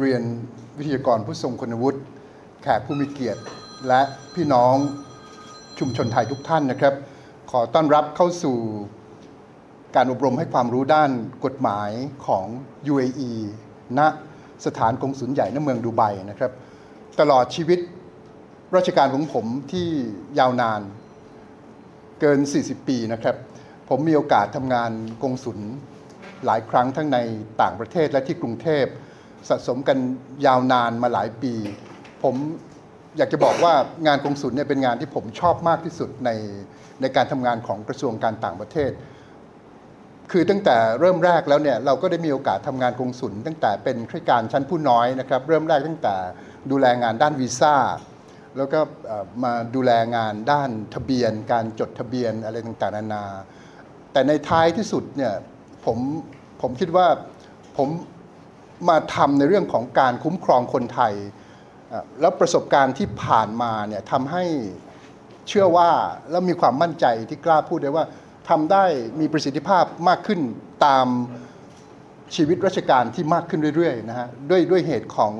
เรียนวิทยากรผู้ทรงคุณวุฒิ แขกผู้มีเกียรติ และพี่น้องชุมชนไทยทุกท่านนะครับ ขอต้อนรับเข้าสู่การอบรมให้ความรู้ด้านกฎหมายของ UAE ณสถานกงสุลใหญ่ณเมืองดูไบนะครับ ตลอดชีวิตราชการของผมที่ยาวนานเกิน 40 ปีนะครับ ผมมีโอกาสทำงานกงสุลหลายครั้งทั้งในต่างประเทศและที่กรุงเทพ สะสมกันยาวนานมาหลายปี ผมอยากจะบอกว่างานกงสุลเนี่ยเป็นงานที่ผมชอบมากที่สุดในในการทำงานของกระทรวงการต่างประเทศ คือตั้งแต่เริ่มแรกแล้วเนี่ยเราก็ได้มีโอกาสทำงานกงสุลตั้งแต่เป็นข้าราชการชั้นผู้น้อยนะครับเริ่มแรกตั้งแต่ดูแลงานด้านวีซ่าแล้วก็มาดูแลงานด้านทะเบียน การจดทะเบียนอะไรต่างๆนานา แต่ในท้ายที่สุดเนี่ยผมผมคิดว่าผม มาทำในเรื่องของการคุ้มครองคนไทย แล้วประสบการณ์ที่ผ่านมาเนี่ยทำให้เชื่อว่าแล้วมีความมั่นใจที่กล้าพูดได้ว่าทำได้มีประสิทธิภาพมากขึ้นตามชีวิตราชการที่มากขึ้นเรื่อยๆนะฮะด้วยด้วยเหตุของ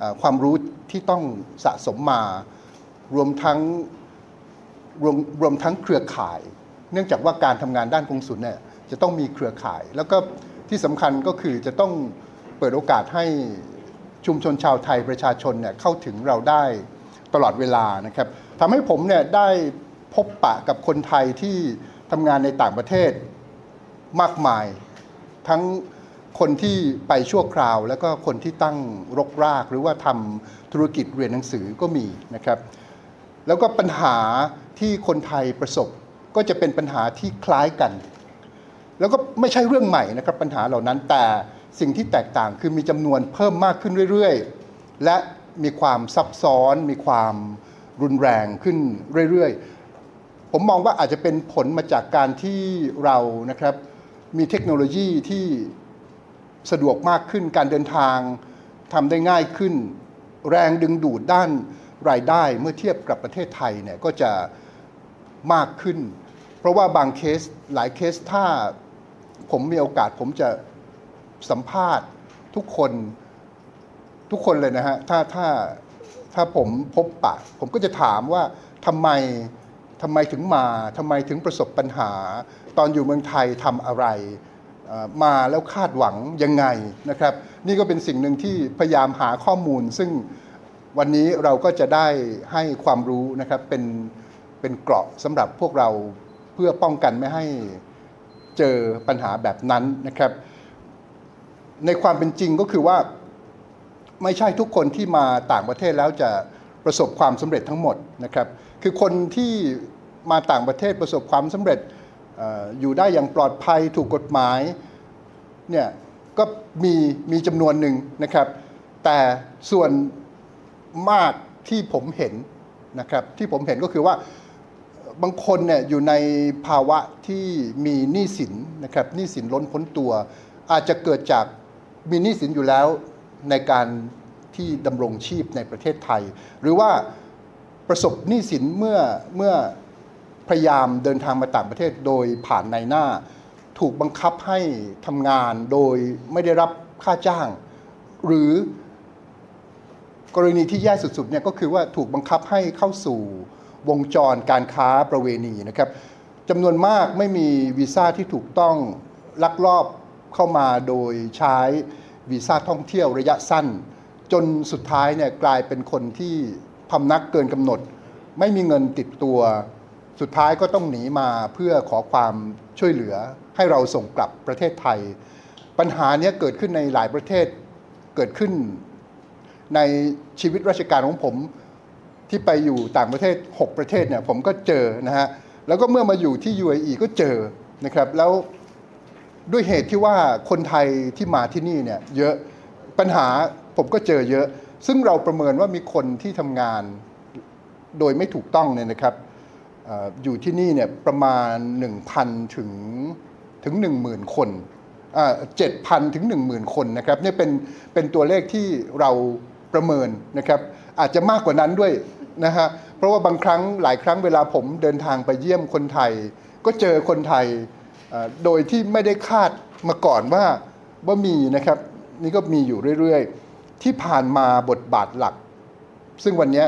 อความรู้ที่ต้องสะสมมา รวมทั้งรวมรวมทั้งเครือข่าย เนื่องจากว่าการทำงานด้านกงสุลเนี่ยจะต้องมีเครือข่าย แล้วก็ที่สำคัญก็คือจะต้อง เปิดโอกาสให้ชุมชนชาวไทยประชาชนเนี่ยเข้าถึงเราได้ตลอดเวลานะครับทำให้ผมเนี่ยได้พบปะกับคนไทยที่ทำงานในต่างประเทศมากมาย ทั้งคนที่ไปชั่วคราว แล้วก็คนที่ตั้งรกราก หรือว่าทำธุรกิจเรียนหนังสือก็มีนะครับ แล้วก็ปัญหาที่คนไทยประสบก็จะเป็นปัญหาที่คล้ายกัน แล้วก็ไม่ใช่เรื่องใหม่นะครับปัญหาเหล่านั้นแต่ สิ่งที่แตกต่างคือมีจำนวนเพิ่มมากขึ้นเรื่อยๆ และมีความซับซ้อน มีความรุนแรงขึ้นเรื่อยๆ ผมมองว่าอาจจะเป็นผลมาจากการที่เรานะครับมีเทคโนโลยีที่สะดวกมากขึ้นการเดินทางทำได้ง่ายขึ้น แรงดึงดูดด้านรายได้เมื่อเทียบกับประเทศไทยเนี่ยก็จะมากขึ้น เพราะว่าบางเคสหลายเคสถ้าผมมีโอกาสผมจะ สัมภาษณ์ทุกคนทุกคนเลยนะฮะถ้าถ้าถ้าผมพบปะ ผมก็จะถามว่าทำไมทำไมถึงมาทำไมถึงประสบปัญหา ตอนอยู่เมืองไทยทำอะไรมาแล้วคาดหวังยังไงนะครับ นี่ก็เป็นสิ่งหนึ่งที่พยายามหาข้อมูล ซึ่งวันนี้เราก็จะได้ให้ความรู้นะครับเป็นเป็นเกราะสำหรับพวกเราเพื่อป้องกันไม่ให้เจอปัญหาแบบนั้นนะครับ ในความเป็นจริงก็คือว่าไม่ใช่ทุกคนที่มาต่างประเทศแล้วจะประสบความสำเร็จทั้งหมดนะครับ คือคนที่มาต่างประเทศประสบความสำเร็จอออยู่ได้อย่างปลอดภัยถูกกฎหมายเนี่ยก็มีมีจำนวนหนึ่งนะครับ แต่ส่วนมากที่ผมเห็นนะครับที่ผมเห็นก็คือว่าบางคนเนี่ยอยู่ในภาวะที่มีหนี้สินนะครับหนี้สินล้นพ้นตัว อาจจะเกิดจาก มีหนี้สินอยู่แล้วในการที่ดำรงชีพในประเทศไทย หรือว่าประสบหนี้สินเมื่อเมื่อพยายามเดินทางมาต่างประเทศโดยผ่านในหน้า ถูกบังคับให้ทำงานโดยไม่ได้รับค่าจ้าง หรือกรณีที่แย่สุดๆเนี่ยก็คือว่าถูกบังคับให้เข้าสู่วงจรการค้าประเวณีนะครับจำนวนมากไม่มีวีซ่าที่ถูกต้องลักลอบ เข้ามาโดยใช้วีซ่าท่องเที่ยวระยะสั้น จนสุดท้ายเนี่ยกลายเป็นคนที่พำนักเกินกำหนด ไม่มีเงินติดตัว สุดท้ายก็ต้องหนีมาเพื่อขอความช่วยเหลือให้เราส่งกลับประเทศไทย ปัญหาเนี้ยเกิดขึ้นในหลายประเทศเกิดขึ้น ในชีวิตราชการของผมที่ไปอยู่ต่างประเทศ 6 ประเทศเนี่ยผมก็เจอนะฮะแล้วก็เมื่อมาอยู่ที่ UAE ก็เจอนะครับแล้ว ด้วยเหตุที่ว่าคนไทยที่มาที่นี่เนี่ยเยอะปัญหาผมก็เจอเยอะ ซึ่งเราประเมินว่ามีคนที่ทำงานโดยไม่ถูกต้องเนี่ยนะครับออยู่ที่นี่เนี่ยประมาณ 1,000 ถึงถึง 10,000 คนเจ็ดพันถึงหนึ่งหมื่นคนนะครับนี่เป็นเป็นตัวเลขที่เราประเมินนะครับ อาจจะมากกว่านั้นด้วยนะฮะเพราะว่าบางครั้งหลายครั้งเวลาผมเดินทางไปเยี่ยมคนไทย ก็เจอคนไทย โดยที่ไม่ได้คาดมาก่อนว่าว่ามีนะครับนี่ก็มีอยู่เรื่อยๆ ที่ผ่านมาบทบาทหลัก ซึ่งวันนี้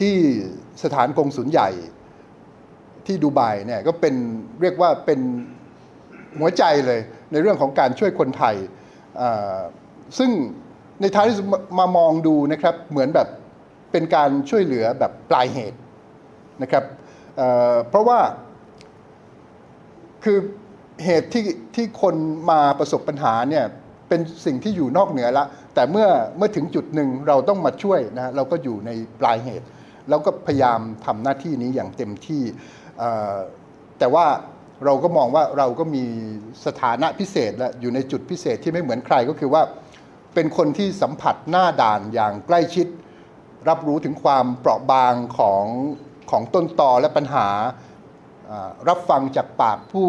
ที่สถานกงสุลใหญ่ที่ดูไบเนี่ยก็เป็นเรียกว่าเป็นหัวใจเลยในเรื่องของการช่วยคนไทย ซึ่งในท้ายที่สุดมามองดูนะครับเหมือนแบบเป็นการช่วยเหลือแบบปลายเหตุนะครับเเพราะว่า คือเหตุที่ที่คนมาประสบปัญหาเนี่ยเป็นสิ่งที่อยู่นอกเหนือละ แต่เมื่อเมื่อถึงจุดหนึ่งเราต้องมาช่วยนะเราก็อยู่ในปลายเหตุแล้วก็พยายามทำหน้าที่นี้อย่างเต็มที่แต่ว่าเราก็มองว่าเราก็มีสถานะพิเศษและอยู่ในจุดพิเศษที่ไม่เหมือนใครก็คือว่า เป็นคนที่สัมผัสหน้าด่านอย่างใกล้ชิด รับรู้ถึงความเปราะบางของของต้นตอและปัญหา รับฟังจากปากผู้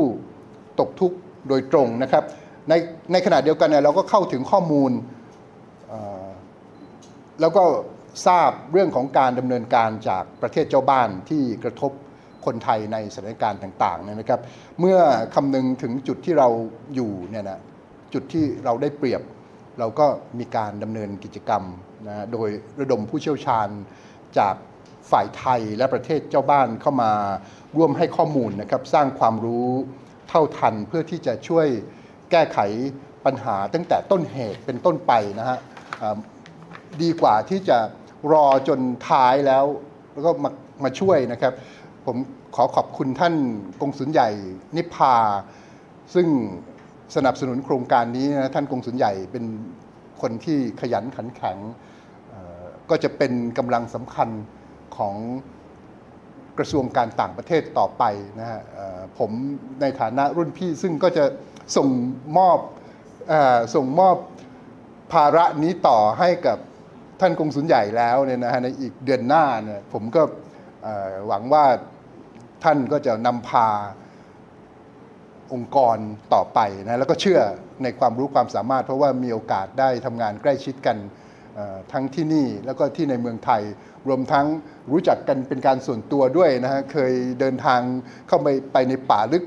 ตกทุกข์โดยตรงนะครับ ในในขณะเดียวกันเนี่ยเราก็เข้าถึงข้อมูลแล้วก็ทราบเรื่องของการดำเนินการจากประเทศเจ้าบ้านที่กระทบคนไทยในสถานการณ์ต่างๆเนี่ยนะครับ เมื่อคำนึงถึงจุดที่เราอยู่เนี่ยนะจุดที่เราได้เปรียบ เราก็มีการดำเนินกิจกรรมนะโดยระดมผู้เชี่ยวชาญจาก ฝ่ายไทยและประเทศเจ้าบ้านเข้ามาร่วมให้ข้อมูลนะครับสร้างความรู้เท่าทันเพื่อที่จะช่วยแก้ไขปัญหาตั้งแต่ต้นเหตุเป็นต้นไปนะฮะดีกว่าที่จะรอจนท้ายแล้ว แล้วก็มามาช่วยนะครับ ผมขอขอบคุณท่านกงสุลใหญ่นิพา ซึ่งสนับสนุนโครงการนี้นะท่านกงสุลใหญ่เป็นคนที่ขยันขันแข็งก็จะเป็นกำลังสำคัญ ของกระทรวงการต่างประเทศต่อไปนะฮะผมในฐานะรุ่นพี่ซึ่งก็จะส่งมอบอส่งมอบภาระนี้ต่อให้กับท่านกงสุลใหญ่แล้วเนี่ยนะฮะในอีกเดือนหน้าเนี่ยผมก็หวังว่าท่านก็จะนำพาองค์กรต่อไปนะแล้วก็เชื่อในความรู้ความสามารถ เพราะว่ามีโอกาสได้ทำงานใกล้ชิดกัน ทั้งที่นี่แล้วก็ที่ในเมืองไทย รวมทั้งรู้จักกันเป็นการส่วนตัวด้วยนะฮะเคยเดินทางเข้าไปไปในป่าลึก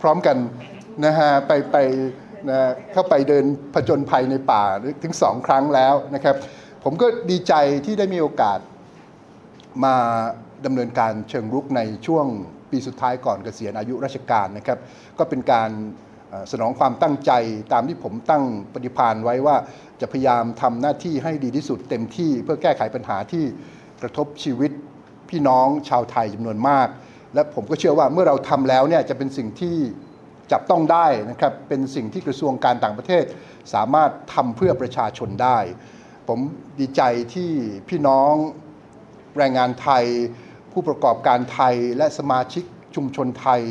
พร้อมกันนะฮะไปไปนะเข้าไปเดินผจญภัยในป่าถึงสองครั้งแล้วนะครับ ผมก็ดีใจที่ได้มีโอกาสมาดำเนินการเชิงรุกในช่วงปีสุดท้ายก่อนเกษียณอายุราชการนะครับ ก็เป็นการ สนองความตั้งใจตามที่ผมตั้งปฏิพานไว้ว่าจะพยายามทำหน้าที่ให้ดีที่สุดเต็มที่เพื่อแก้ไขปัญหาที่กระทบชีวิตพี่น้องชาวไทยจำนวนมาก และผมก็เชื่อว่าเมื่อเราทำแล้วเนี่ยจะเป็นสิ่งที่จับต้องได้นะครับเป็นสิ่งที่กระทรวงการต่างประเทศ สามารถทำเพื่อประชาชนได้ ผมดีใจที่พี่น้องแรงงานไทย ผู้ประกอบการไทยและสมาชิกชุมชนไทย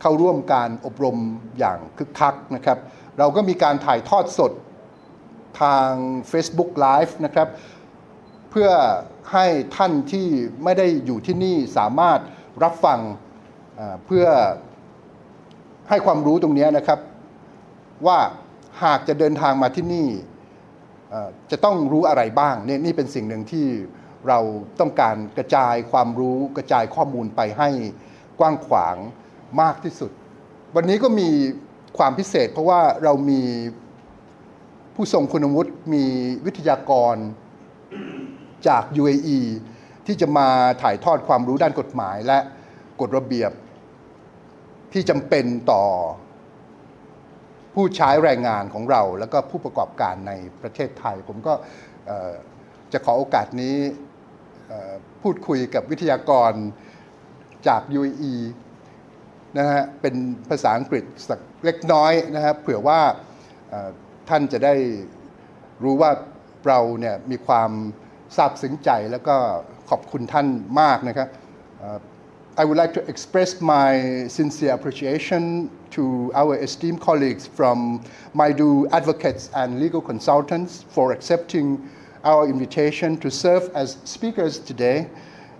เข้าร่วมการอบรมอย่างคึกคักนะครับ เราก็มีการถ่ายทอดสดทาง Facebook Live นะครับ เพื่อให้ท่านที่ไม่ได้อยู่ที่นี่สามารถรับฟังเพื่อให้ความรู้ตรงนี้นะครับ ว่าหากจะเดินทางมาที่นี่จะต้องรู้อะไรบ้างเนี่ยนี่เป็นสิ่งหนึ่งที่เราต้องการกระจายความรู้กระจายข้อมูลไปให้กว้างขวาง มากที่สุด วันนี้ก็มีความพิเศษ เพราะว่าเรามีผู้ทรงคุณวุฒิมีวิทยากรจาก UAE ที่จะมาถ่ายทอดความรู้ด้านกฎหมายและกฎระเบียบที่จำเป็นต่อผู้ใช้แรงงานของเรา แล้วก็ผู้ประกอบการในประเทศไทย ผมก็จะขอโอกาสนี้พูดคุยกับวิทยากรจาก UAE นะฮะเป็นภาษาอังกฤษสักเล็กน้อยนะครับเผื่อว่าท่านจะได้รู้ว่าเราเนี่ยมีความซาบซึ้งใจแล้วก็ขอบคุณท่านมากนะครับ I would like to express my sincere appreciation to our esteemed colleagues from Maidu Advocates and Legal Consultants for accepting our invitation to serve as speakers today.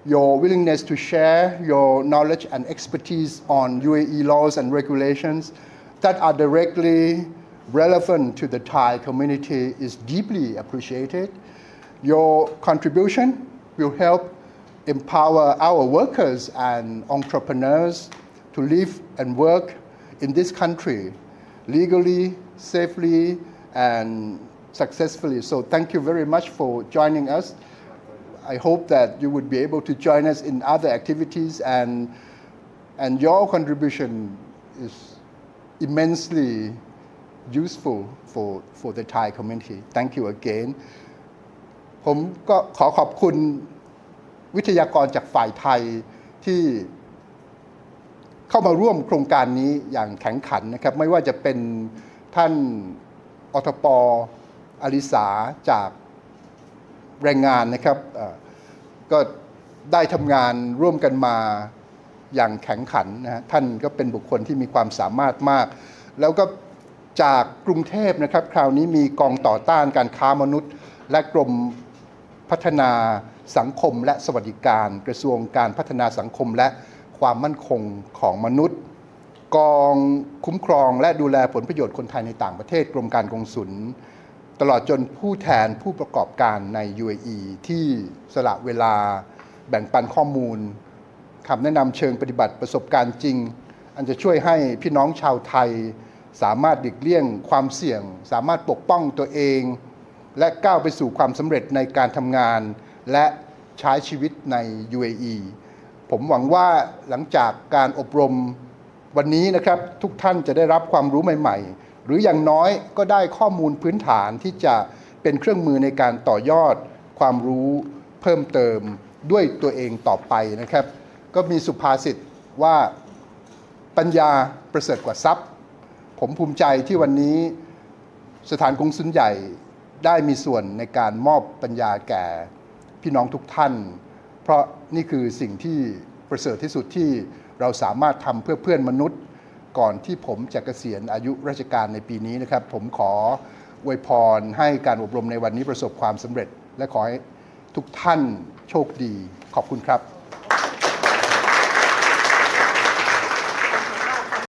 Your willingness to share your knowledge and expertise on UAE laws and regulations that are directly relevant to the Thai community is deeply appreciated. Your contribution will help empower our workers and entrepreneurs to live and work in this country legally, safely, and successfully. So thank you very much for joining us. I hope that you would be able to join us in other activities and and your contribution is immensely useful for for the Thai community. Thank you again. ผมก็ขอขอบคุณวิทยากรจากฝ่ายไทยที่เข้ามาร่วมโครงการนี้อย่างแข็งขันนะครับ ไม่ว่าจะเป็นท่านอทปอลิสาจาก แรงงานนะครับก็ได้ทำงานร่วมกันมาอย่างแข็งขันนะฮะท่านก็เป็นบุคคลที่มีความสามารถมาก แล้วก็จากกรุงเทพนะครับ คราวนี้มีกองต่อต้านการค้ามนุษย์ และกรมพัฒนาสังคมและสวัสดิการ กระทรวงการพัฒนาสังคมและความมั่นคงของมนุษย์ กองคุ้มครองและดูแลผลประโยชน์คนไทยในต่างประเทศกรมการกงสุล ตลอดจนผู้แทนผู้ประกอบการใน UAE ที่สละเวลาแบ่งปันข้อมูลคำแนะนำเชิงปฏิบัติประสบการณ์จริง อันจะช่วยให้พี่น้องชาวไทย สามารถหลีกเลี่ยงความเสี่ยง สามารถปกป้องตัวเอง และก้าวไปสู่ความสำเร็จในการทำงาน และใช้ชีวิตใน UAE ผมหวังว่าหลังจากการอบรมวันนี้นะครับทุกท่านจะได้รับความรู้ใหม่ๆห รืออย่างน้อยก็ได้ข้อมูลพื้นฐานที่จะเป็นเครื่องมือในการต่อยอดความรู้เพิ่มเติมด้วยตัวเองต่อไปนะครับ ก็มีสุภาษิตว่าปัญญาประเสริฐกว่าทรัพย์ ผมภูมิใจที่วันนี้สถานกงสุลใหญ่ได้มีส่วนในการมอบปัญญาแก่พี่น้องทุกท่าน เพราะนี่คือสิ่งที่ประเสริฐที่สุดที่เราสามารถทำเพื่อเพื่อนมนุษย์ ก่อนที่ผมจะเกษียณอายุราชการในปีนี้นะครับ ผมขออวยพรให้การอบรมในวันนี้ประสบความสำเร็จ และขอให้ทุกท่านโชคดีขอบคุณครับ